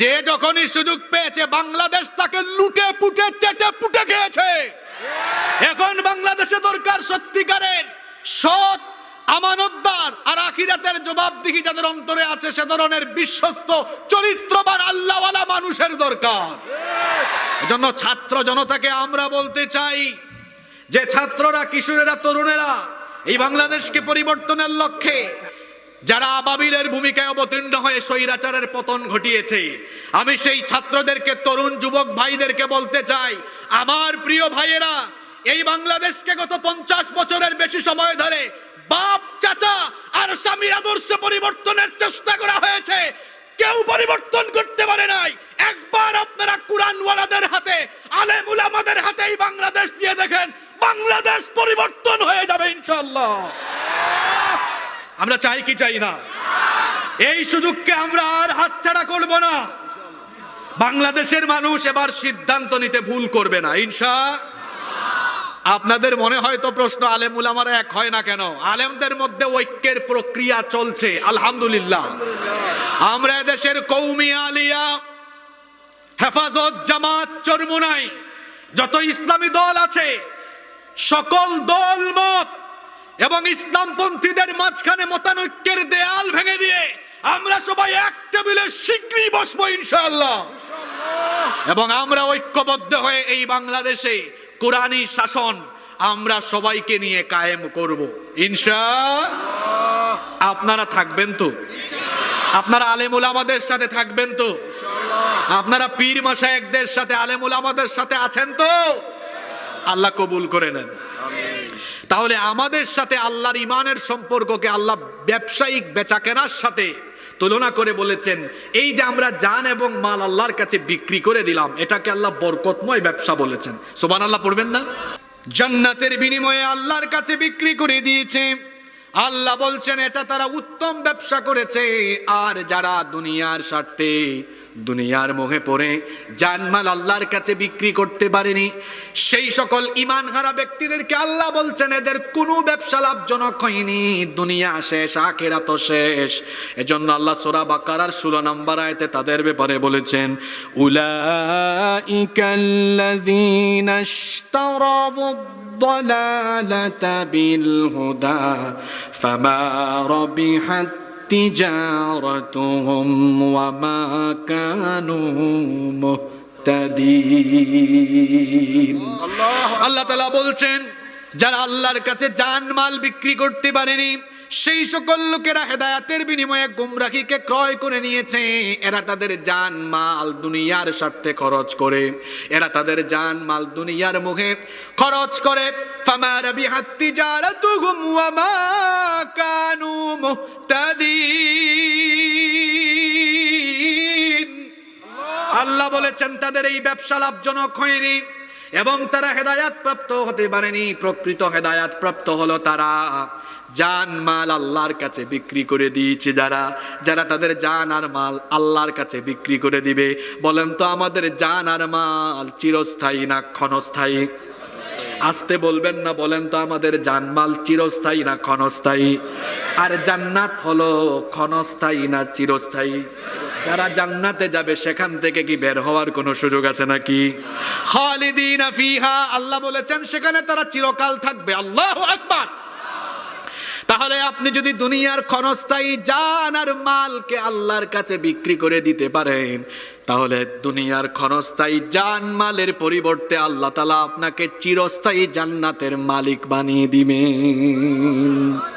যে যখনই সুযোগ পেয়েছে, বাংলাদেশ তাকে লুটে পুটে, চেটে পুটে খেয়েছে। এখন বাংলাদেশে দরকার সত্যিকারের সৎ, আমানতদার আর আখিরাতের জবাবদিহি যাদের অন্তরে আছে, সে ধরনের বিশ্বস্ত, চরিত্রবান, আল্লাহওয়ালা মানুষের দরকার। এজন্য ছাত্র জনতাকে আমরা বলতে চাই যে ছাত্ররা, কিশোরেরা, তরুণেরা, এই বাংলাদেশকে পরিবর্তনের লক্ষ্যে যারা আবাবিলের ভূমিকায় অবতীর্ণ হয়ে স্বৈরাচারের পতন ঘটিয়েছে, আমি সেই ছাত্রদেরকে, তরুণ যুবক ভাইদেরকে বলতে চাই, আমার প্রিয় ভাইয়েরা, এই বাংলাদেশকে গত পঞ্চাশ বছরের বেশি সময় ধরে বাপ, চাচা আর স্বামীর আদর্শে পরিবর্তনের চেষ্টা করা হয়েছে। কেউ পরিবর্তন করতে পারে নাই। একবার আপনারা কুরআনওয়ালাদের হাতে আলেম উলামাদের হাতে এই বাংলাদেশ দিয়ে দেখেন, বাংলাদেশ পরিবর্তন হয়ে যাবে ইনশাআল্লাহ। আমরা চাই কি চাই না? এই সুযোগকে আমরা আর হাতছাড়া করব না। বাংলাদেশের মানুষ এবার সিদ্ধান্ত নিতে ভুল করবে না, ইনশা আপনাদের মনে হয়তো প্রশ্ন আলেম উলামারা এক হয় না কেন? আলেমদের মধ্যে ঐক্যের প্রক্রিয়া চলছে, আলহামদুলিল্লাহ। আমরা দেশের কৌমি আলিয়া, হেফাজত জামাত চরমুনাই, যত ইসলামী দল আছে, সকল দল মত এবং ইসলামপন্থীদের মাঝখানে মতানৈক্যের দেয়াল ভেঙে দিয়ে আমরা সবাই এক টেবিলে শীঘ্রই বসবো ইনশাআল্লাহ। এবং আমরা ঐক্যবদ্ধ হয়ে এই বাংলাদেশে কোরআনী শাসন আমরা সবাইকে নিয়ে কায়েম করব। ইনশা আপনারা থাকবেন তো? আপনারা আলেমুল আমাদের সাথে থাকবেন তো? আপনারা পীর মাসায়েকদের সাথে আলেমুল আমাদের সাথে আছেন তো? আল্লাহ কবুল করে নেন। তাহলে আমাদের সাথে আল্লাহর ইমানের সম্পর্ককে আল্লাহ ব্যবসায়িক বেচাকেনার সাথে তুলনা করে বলেছেন, এই যে আমরা জান এবং মাল আল্লাহর কাছে বিক্রি করে দিলাম, এটাকে আল্লাহ বরকতময় ব্যবসা বলেছেন। সোবান আল্লাহ পড়বেন না? জান্নাতের বিনিময়ে আল্লাহর কাছে বিক্রি করে দিয়েছে। আল্লাহ বলছেন, এটা তারা উত্তম ব্যবসা করেছে। আর যারা দুনিয়ার স্বার্থে দুনিয়ার মোহে পড়ে, জানমাল আল্লাহর কাছে বিক্রি করতে পারেনি, সেই সকল ইমান হারা ব্যক্তিদেরকে আল্লাহ বলছেন, এদের কোনো ব্যবসা লাভজনক হয়নি। দুনিয়া শেষ আখেরা তো শেষ। এজন্য আল্লাহ সোরা বাকারার ষোলো নাম্বার আয়তে তাদের ব্যাপারে বলেছেন ইশতারাবু الضلالة بالهدى فما ربحت تجارتهم وما كانوا مهتدين আল্লাহ তালা বলছেন যারা আল্লাহর কাছে জানমাল বিক্রি করতে পারেনি সেই সকল লোকেরা হেদায়াতের বিনিময়ে গুমরাহিকে ক্রয় করে নিয়েছে। এরা তাদের জান, মাল, দুনিয়ার স্বার্থে খরচ করে। এরা তাদের জান, মাল, দুনিয়ার মুখে খরচ করে। ফামার বিহাত্তি যারা তুহুম ওয়ামা কানু মুহতাদিন। আল্লাহ বলেছেন, তাদের এই ব্যবসা লাভজনক হয়নি। এবং তারা হেদায়াত প্রাপ্ত হতে পারেনি। প্রকৃত হেদায়াত প্রাপ্ত হলো তারা। জান মাল আল্লাহর কাছে বিক্রি করে দিয়েছে যারা। যারা তাদের জান আর মাল আল্লাহর কাছে বিক্রি করে দিবে। বলেন তো আমাদের জান আর মাল চিরস্থায়ী না ক্ষণস্থায়ী? আসতে বলবেন না, বলেন তো আমাদের জানমাল চিরস্থায়ী না ক্ষণস্থায়ী? আর জান্নাত হলো ক্ষণস্থায়ী না চিরস্থায়ী? যারা জান্নাতে যাবে, সেখান থেকে কি বের হওয়ার কোনো সুযোগ আছে নাকি? খালিদিনা ফিহা, আল্লাহ বলেছেন, সেখানে তারা চিরকাল থাকবে। আল্লাহ আকবার। তাহলে আপনি যদি দুনিয়ার ক্ষণস্থায়ী জান আর মালকে আল্লাহর কাছে বিক্রি করে দিতে পারেন, তাহলে দুনিয়ার ক্ষণস্থায়ী জান মালের পরিবর্তে আল্লাহ তালা আপনাকে চিরস্থায়ী জান্নাতের মালিক বানিয়ে দিবেন।